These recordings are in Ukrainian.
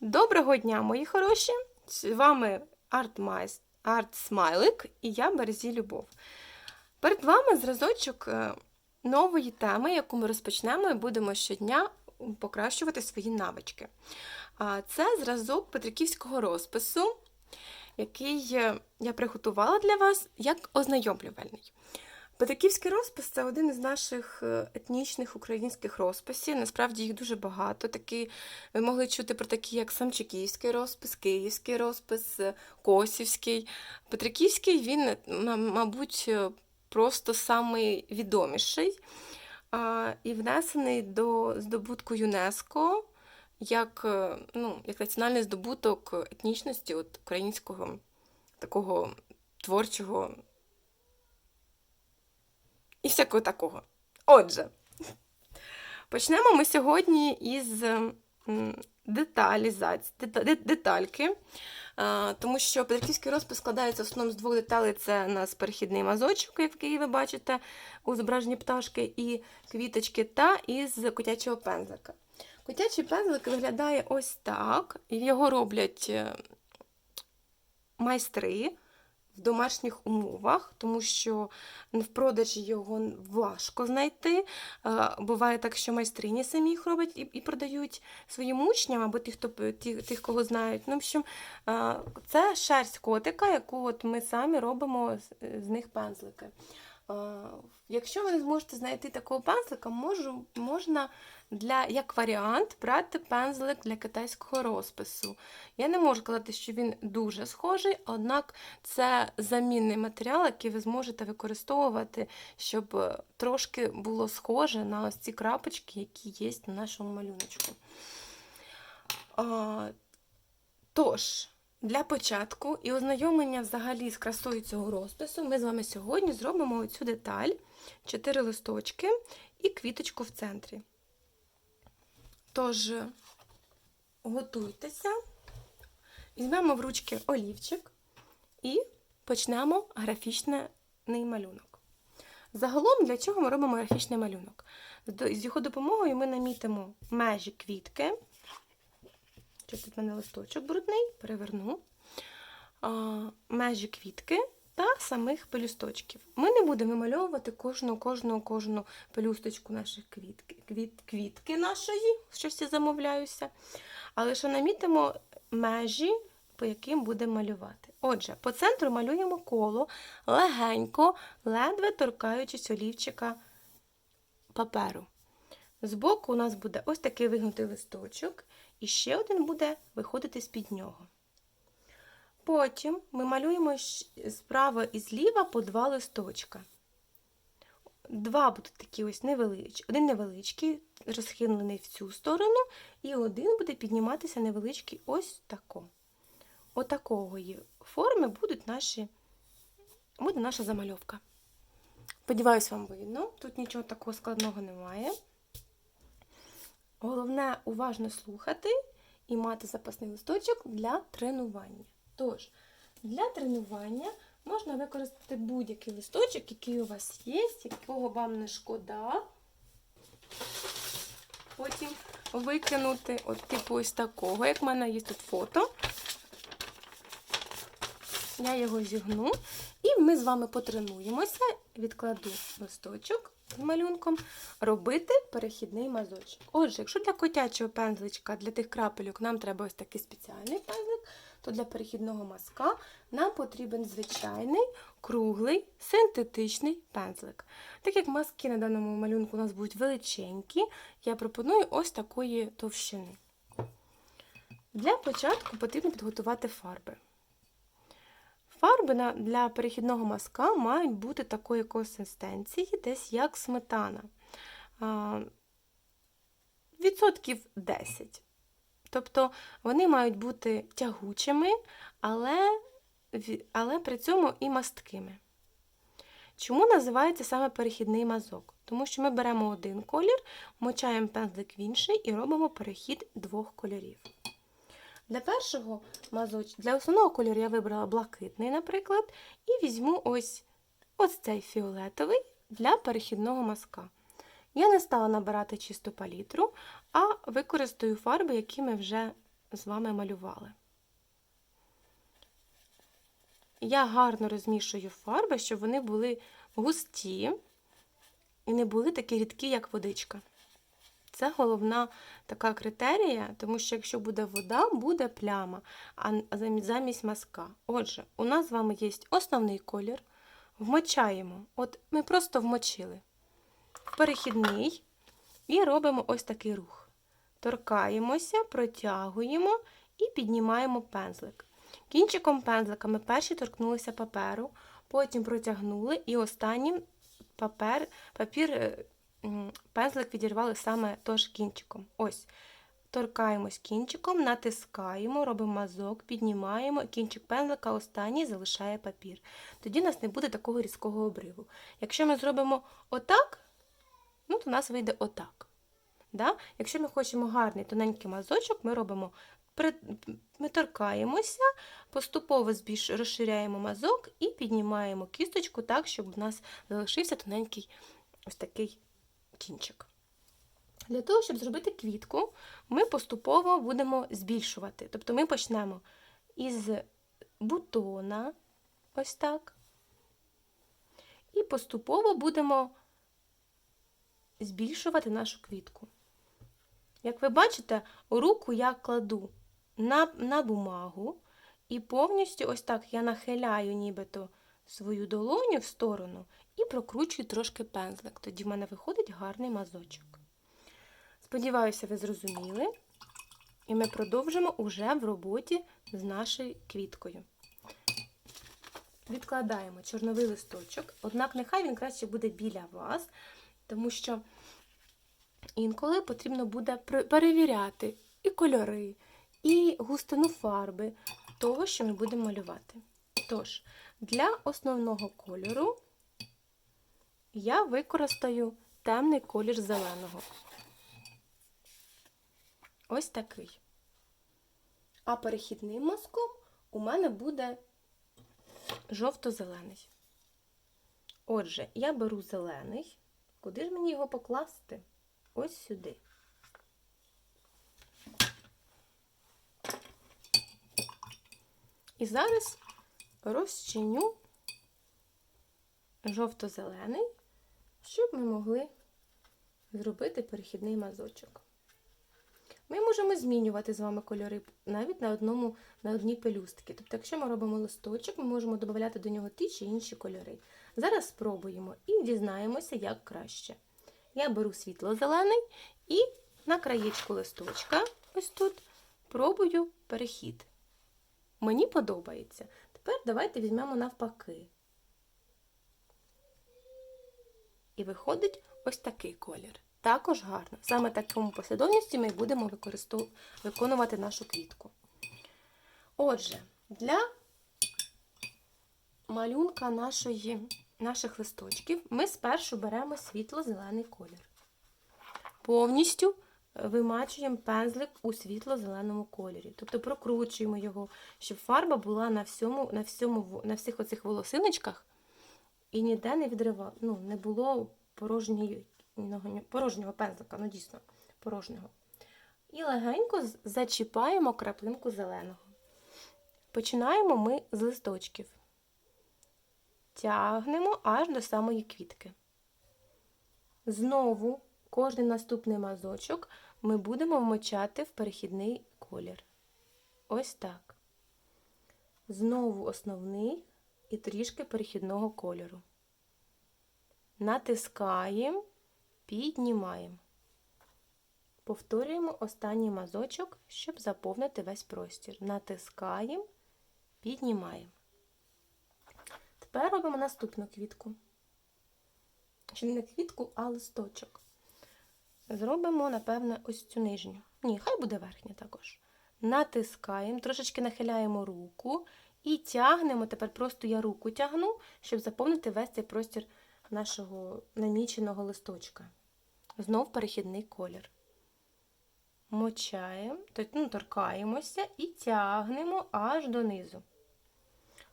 Доброго дня, мої хороші! З вами Арт Смайлик і я Березі Любов. Перед вами зразочок е, нової теми, яку ми розпочнемо і будемо щодня покращувати свої навички. Це зразок петриківського розпису, який е, я приготувала для вас як ознайомлювальний. Петриківський розпис це один із наших е, етнічних українських розписів. Насправді їх дуже багато. Такі, ви могли чути про такі, як Самчиківський розпис, Київський розпис, е, Косівський. Петриківський він, е, мабуть, просто самий відоміший і внесений до здобутку ЮНЕСКО як, ну, як національний здобуток етнічності от, українського такого творчого і всякого такого. Отже, почнемо ми сьогодні із деталізації, детальки, тому що Петриківський розпис складається в основному з двох деталей: це у нас перехідний мазочок, який ви бачите у зображенні пташки і квіточки, та із котячого пензлика. Котячий пензлик виглядає ось так, його роблять е, майстри в домашніх умовах, тому що в продажі його важко знайти. Буває так, що майстрині самі їх роблять і і продають своїм учням або тих, хто тих, кого знають. Ну, в общем, Це шерсть котика, яку от ми самі робимо з, них пензлики. Якщо ви не зможете знайти такого пензлика, можу, можна для, як варіант брати пензлик для китайського розпису. Я не можу казати, що він дуже схожий, однак це замінний матеріал, який ви зможете використовувати, щоб е, трошки було схоже на ось ці крапочки, які є на нашому малюночку. А, Тож, для початку і ознайомлення взагалі з красою цього розпису ми з вами сьогодні зробимо оцю деталь, 4 листочки і квіточку в центрі. Тож, готуйтеся, візьмемо в ручки олівчик і почнемо графічний малюнок. Загалом, для чого ми робимо графічний малюнок? З його допомогою ми намітимо межі квітки. Тут в мене листочок брудний, переверну межі квітки та самих пелюсточків. Ми не будемо вимальовувати кожну кожну, кожну пелюсточку наших квітки, квіт, квітки нашої, щось я замовляюся, а лише намітимо межі, по яким будемо малювати. Отже, по центру малюємо коло легенько, ледве торкаючись олівчика паперу. Збоку у нас буде ось такий вигнутий листочок, і ще один буде виходити з-під нього. Потім ми малюємо справа і зліва по два листочка. Два будуть такі ось невеличкі, один невеличкий, розхилений в цю сторону, і один буде підніматися невеличкий ось тако. Отакої форми будуть наші, буде наша замальовка. Сподіваюсь, вам видно. Тут нічого такого складного немає. Головне уважно слухати і мати запасний листочок для тренування. Тож, для тренування можна використати будь-який листочок, який у вас є, якого вам не шкода. Потім викинути, от типу ось такого, як в мене є тут фото. Я його зігну, і ми з вами потренуємося, відкладу листочок з малюнком, робити перехідний мазочок. Отже, якщо для котячого пензличка, для тих крапельок нам треба ось такий спеціальний пензлик, то для перехідного мазка нам потрібен звичайний круглий синтетичний пензлик. Так як маски на даному малюнку у нас будуть величенькі, я пропоную ось такої товщини. Для початку потрібно підготувати фарби. Фарби для перехідного мазка мають бути такої консистенції, десь як сметана. Відсотків 10. Тобто вони мають бути тягучими, але, але при цьому і масткими. Чому називається саме перехідний мазок? Тому що ми беремо один колір, мочаємо пензлик в інший і робимо перехід двох кольорів. Для першого мазочка, для основного кольору я вибрала блакитний, наприклад, і візьму ось ось цей фіолетовий для перехідного мазка. Я не стала набирати чисту палітру, а використаю фарби, які ми вже з вами малювали. Я гарно розмішую фарби, щоб вони були густі і не були такі рідкі, як водичка. Це головна така критерія, тому що якщо буде вода, буде пляма, а замість мазка. Отже, у нас з вами є основний колір. Вмочаємо. От ми просто вмочили. Перехідний і робимо ось такий рух. Торкаємося, протягуємо і піднімаємо пензлик. Кінчиком пензлика ми перші торкнулися паперу, потім протягнули і останнім папер, папір, е, пензлик відірвали саме тож кінчиком. Ось. Торкаємось кінчиком, натискаємо, робимо мазок, піднімаємо, кінчик пензлика останній залишає папір. Тоді у нас не буде такого різкого обриву. Якщо ми зробимо отак, ну, то у нас вийде отак. Да? Якщо ми хочемо гарний тоненький мазочок, ми робимо ми торкаємося, поступово розширяємо мазок і піднімаємо кісточку так, щоб у нас залишився тоненький ось такий кінчик. Для того, щоб зробити квітку, ми поступово будемо збільшувати. Тобто ми почнемо із бутона, ось так. І поступово будемо збільшувати нашу квітку. Як ви бачите, руку я кладу на, на бумагу і повністю ось так я нахиляю нібито свою долоню в сторону і прокручую трошки пензлик. Тоді в мене виходить гарний мазочок. Сподіваюся, ви зрозуміли. І ми продовжимо уже в роботі з нашою квіткою. Відкладаємо чорновий листочок, однак нехай він краще буде біля вас, тому що інколи потрібно буде перевіряти і кольори, і густину фарби того, що ми будемо малювати. Тож, для основного кольору я використаю темний колір зеленого. Ось такий. А перехідним мазком у мене буде жовто-зелений. Отже, я беру зелений. Куди ж мені його покласти? Ось сюди. І зараз розчиню жовто-зелений, щоб ми могли зробити перехідний мазочок. Ми можемо змінювати з вами кольори навіть на одному, на одній пелюстки. Тобто, якщо ми робимо листочок, ми можемо додати до нього ті чи інші кольори. Зараз спробуємо і дізнаємося, як краще. Я беру світло-зелений і на краєчку листочка, ось тут, пробую перехід. Мені подобається. Тепер давайте візьмемо навпаки. І виходить ось такий колір. Також гарно. Саме такому послідовності ми будемо виконувати нашу квітку. Отже, для малюнка нашої, наших листочків ми спершу беремо світло-зелений колір. Повністю вимачуємо пензлик у світло-зеленому кольорі. Тобто прокручуємо його, щоб фарба була на всьому, на всьому, на всіх оцих волосиночках і ніде не відривала, ну, не було порожньої порожнього пензлика, ну дійсно, порожнього. І легенько зачіпаємо краплинку зеленого. Починаємо ми з листочків. Тягнемо аж до самої квітки. Знову кожний наступний мазочок ми будемо вмочати в перехідний колір. Ось так. Знову основний і трішки перехідного кольору. Натискаємо, піднімаємо. Повторюємо останній мазочок, щоб заповнити весь простір. Натискаємо, піднімаємо. Тепер робимо наступну квітку. Чи не квітку, а листочок. Зробимо, напевне, ось цю нижню. Ні, хай буде верхня також. Натискаємо, трошечки нахиляємо руку і тягнемо. Тепер просто я руку тягну, щоб заповнити весь цей простір нашого наміченого листочка. Знов перехідний колір. Мочаємо, ну, торкаємося і тягнемо аж донизу.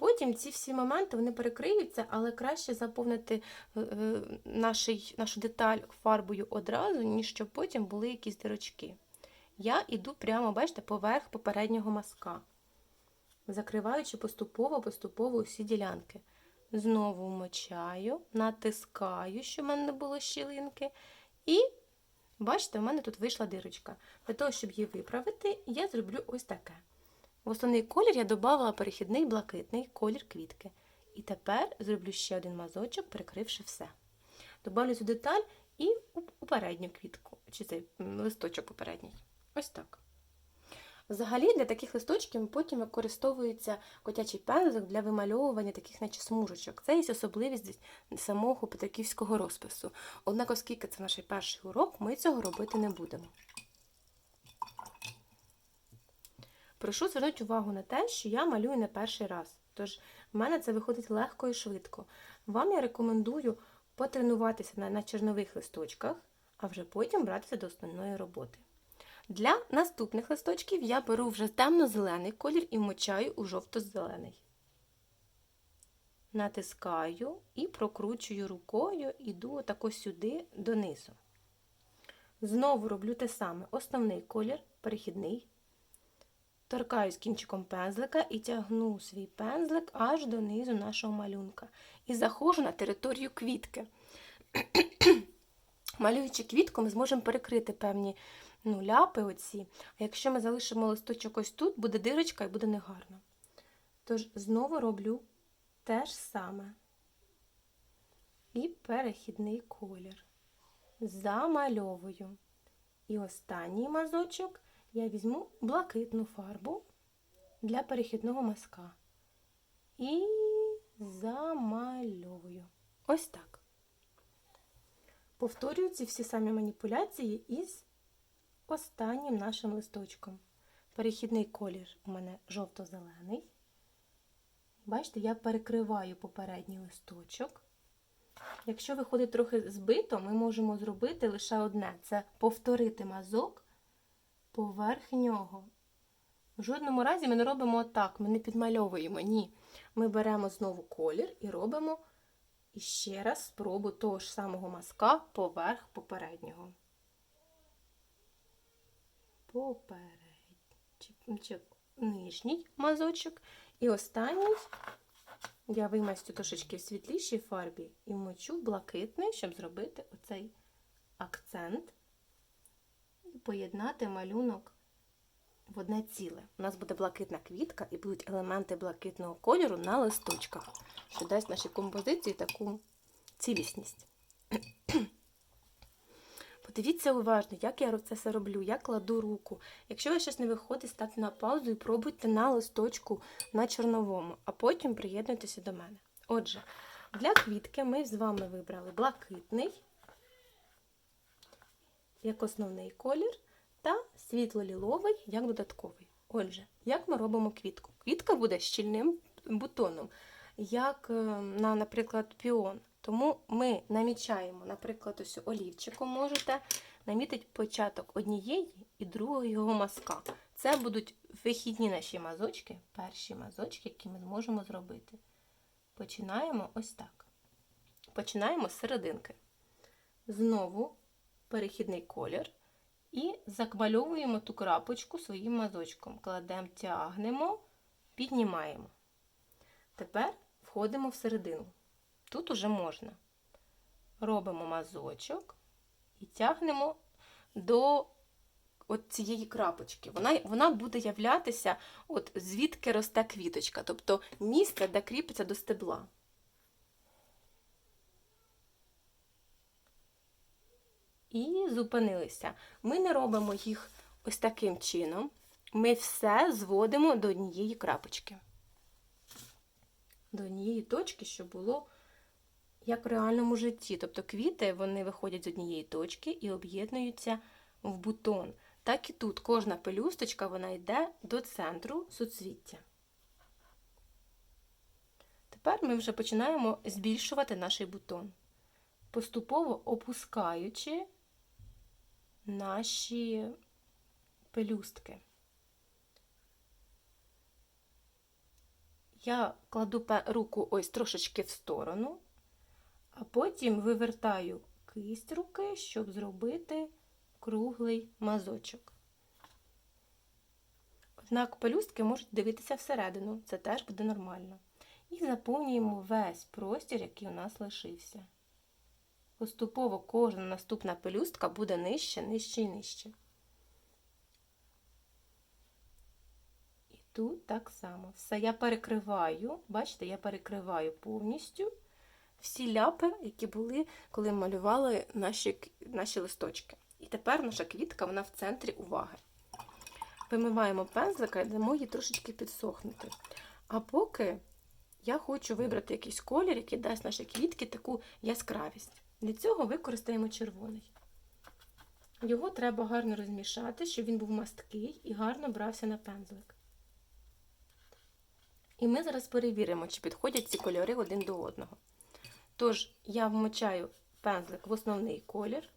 Потім ці всі моменти вони перекриються, але краще заповнити е, е, нашу деталь фарбою одразу, ніж щоб потім були якісь дирочки. я йду прямо, бачите, поверх попереднього мазка, закриваючи поступово-поступово усі ділянки. Знову вмочаю, натискаю, щоб в мене не було щілинки. І, бачите, в мене тут вийшла дирочка. Для того, щоб її виправити, я зроблю ось таке. В основний колір я додала перехідний блакитний колір квітки. І тепер зроблю ще один мазочок, прикривши все. Добавлю цю деталь і у передню квітку, чи цей листочок попередній. Ось так. Взагалі для таких листочків потім використовується котячий пензлик для вимальовування таких наче смужечок. Це є особливість самого петриківського розпису. Однак, оскільки це наш перший урок, ми цього робити не будемо. Прошу звернути увагу на те, що я малюю не перший раз. Тож в мене це виходить легко і швидко. Вам я рекомендую потренуватися на, на чернових листочках, а вже потім братися до основної роботи. Для наступних листочків я беру вже темно-зелений колір і мочаю у жовто-зелений. Натискаю і прокручую рукою, іду отако сюди донизу. Знову роблю те саме: основний колір, перехідний. Торкаюсь кінчиком пензлика і тягну свій пензлик аж донизу нашого малюнка. І заходжу на територію квітки. Малюючи квітку, ми зможемо перекрити певні ну, ляпи оці. А якщо ми залишимо листочок ось тут, буде дирочка і буде негарно. Тож знову роблю те ж саме. І перехідний колір. Замальовую. І останній мазочок я візьму блакитну фарбу для перехідного мазка. І замальовую. Ось так. Повторюю ці всі самі маніпуляції із останнім нашим листочком. Перехідний колір у мене жовто-зелений. Бачите, я перекриваю попередній листочок. Якщо виходить трохи збито, ми можемо зробити лише одне це повторити мазок поверх нього. В жодному разі ми не робимо отак, ми не підмальовуємо. Ні. Ми беремо знову колір і робимо іще раз спробу того ж самого мазка поверх попереднього. Попередній нижній мазочок. І останній я вимастю трошечки в світлішій фарбі і мочу блакитний, щоб зробити оцей акцент поєднати малюнок в одне ціле. У нас буде блакитна квітка і будуть елементи блакитного кольору на листочках, що дасть нашій композиції таку цілісність. Подивіться уважно, як я це все роблю, я кладу руку. Якщо вас щось не виходить, ставте на паузу і пробуйте на листочку на чорновому, а потім приєднуйтеся до мене. Отже, для квітки ми з вами вибрали блакитний, як основний колір, та світло-ліловий як додатковий. Отже, як ми робимо квітку? Квітка буде щільним бутоном, як, е, на, наприклад, піон. Тому ми намічаємо, наприклад, ось олівчиком можете намітити початок однієї і другої його мазка. Це будуть вихідні наші мазочки, перші мазочки, які ми зможемо зробити. Починаємо ось так. Починаємо з серединки. Знову перехідний колір. І закмальовуємо ту крапочку своїм мазочком. Кладемо, тягнемо, піднімаємо. Тепер входимо в середину. Тут уже можна. Робимо мазочок і тягнемо до от цієї крапочки. Вона вона буде являтися, от звідки росте квіточка, тобто місце, де кріпиться до стебла. І зупинилися. Ми не робимо їх ось таким чином. Ми все зводимо до однієї крапочки. До однієї точки, щоб було як в реальному житті. Тобто квіти вони виходять з однієї точки і об'єднуються в бутон. Так і тут кожна пелюсточка вона йде до центру суцвіття. Тепер ми вже починаємо збільшувати наш бутон, поступово опускаючи наші пелюстки. Я кладу руку ось трошечки в сторону, а потім вивертаю кисть руки, щоб зробити круглий мазочок. Однак пелюстки можуть дивитися всередину, це теж буде нормально. І заповнюємо весь простір, який у нас лишився. Поступово кожна наступна пелюстка буде нижче, нижче і нижче. І тут так само. Все, я перекриваю, бачите, я перекриваю повністю всі ляпи, які були, коли малювали наші, наші листочки. І тепер наша квітка вона в центрі уваги. Вимиваємо пензлика і дамо їй трошечки підсохнути. А поки я хочу вибрати якийсь колір, який дасть нашій квітці таку яскравість. Для цього використаємо червоний. Його треба гарно розмішати, щоб він був масткий і гарно брався на пензлик. І ми зараз перевіримо, чи підходять ці кольори один до одного. Тож, я вмочаю пензлик в основний колір,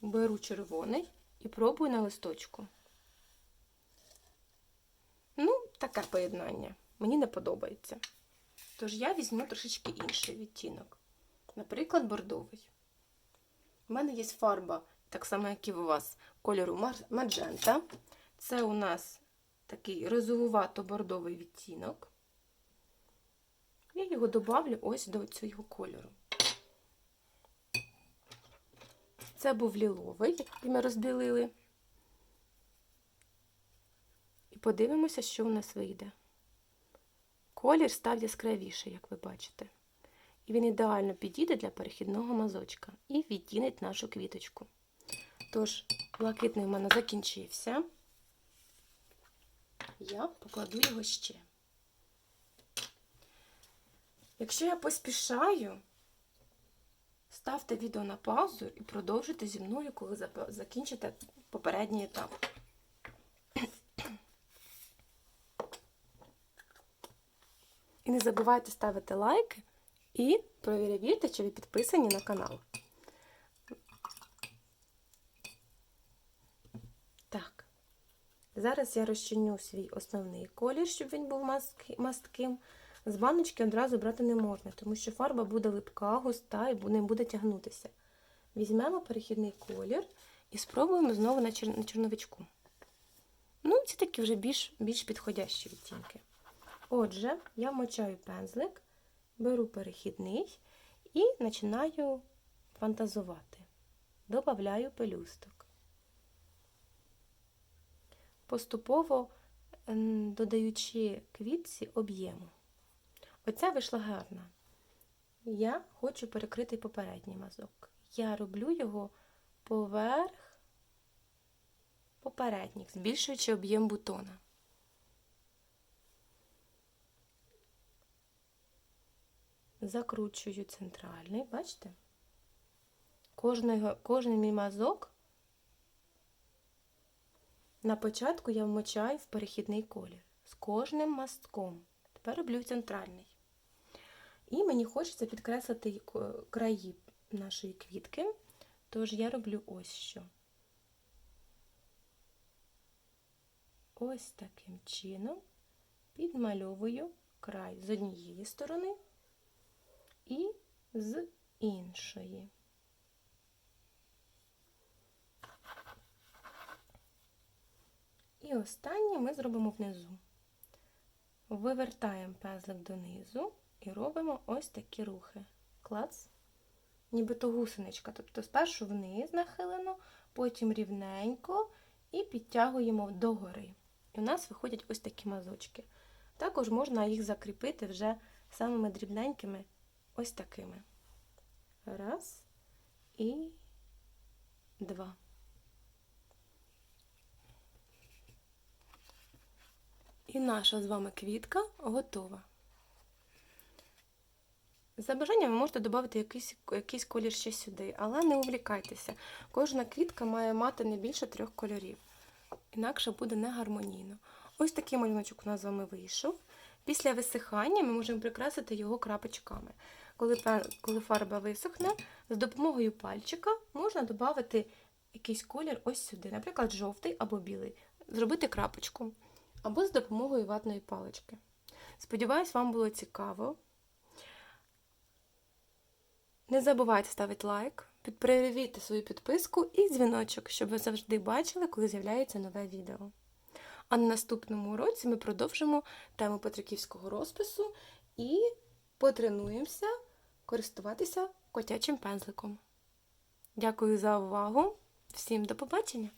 беру червоний і пробую на листочку. Ну, таке поєднання. Мені не подобається. Тож я візьму трошечки інший відтінок. Наприклад, бордовий. У мене є фарба, так само, як і у вас, кольору маджента. Це у нас такий розовувато-бордовий відтінок. Я його добавлю ось до цього кольору. Це був ліловий, який ми розділили. І подивимося, що у нас вийде. Колір став яскравіший, як ви бачите. І він ідеально підійде для перехідного мазочка і відтінить нашу квіточку. Тож, блакитний в мене закінчився. Я покладу його ще. Якщо я поспішаю, ставте відео на паузу і продовжуйте зі мною, коли закінчите попередній етап. І не забувайте ставити лайки і перевірте, чи ви підписані на канал. Так. Зараз я розчиню свій основний колір, щоб він був мастким. З баночки одразу брати не можна, тому що фарба буде липка, густа і не буде тягнутися. Візьмемо перехідний колір і спробуємо знову на, чер... на чорновичку. Ну, це такі вже більш, більш підходящі відтінки. Отже, я вмочаю пензлик, беру перехідний і починаю фантазувати. Добавляю пелюсток. Поступово додаючи квітці об'єму. Оця вийшла гарна. Я хочу перекрити попередній мазок. Я роблю його поверх попередніх, збільшуючи об'єм бутона. Закручую центральний, бачите? Кожний, кожен мій мазок на початку я вмочаю в перехідний колір з кожним мастком. Тепер роблю центральний. І мені хочеться підкреслити краї нашої квітки, тож я роблю ось що. Ось таким чином підмальовую край з однієї сторони і з іншої. І останнє ми зробимо внизу. Вивертаємо пензлик донизу і робимо ось такі рухи. Клац. Нібито гусеничка. Тобто спершу вниз нахилено, потім рівненько і підтягуємо догори. І у нас виходять ось такі мазочки. Також можна їх закріпити вже самими дрібненькими ось такими. Раз і два. І наша з вами квітка готова. За бажанням ви можете додати якийсь, якийсь колір ще сюди, але не увлікайтеся. Кожна квітка має мати не більше трьох кольорів, інакше буде негармонійно. Ось такий малюночок у нас з вами вийшов. Після висихання ми можемо прикрасити його крапочками. Коли, коли фарба висохне, з допомогою пальчика можна додати якийсь колір ось сюди, наприклад, жовтий або білий, зробити крапочку, або з допомогою ватної палички. Сподіваюсь, вам було цікаво. Не забувайте ставити лайк, Перевірте свою підписку і дзвіночок, щоб ви завжди бачили, коли з'являється нове відео. А на наступному уроці ми продовжимо тему петриківського розпису і потренуємося користуватися котячим пензликом. Дякую за увагу! Всім до побачення!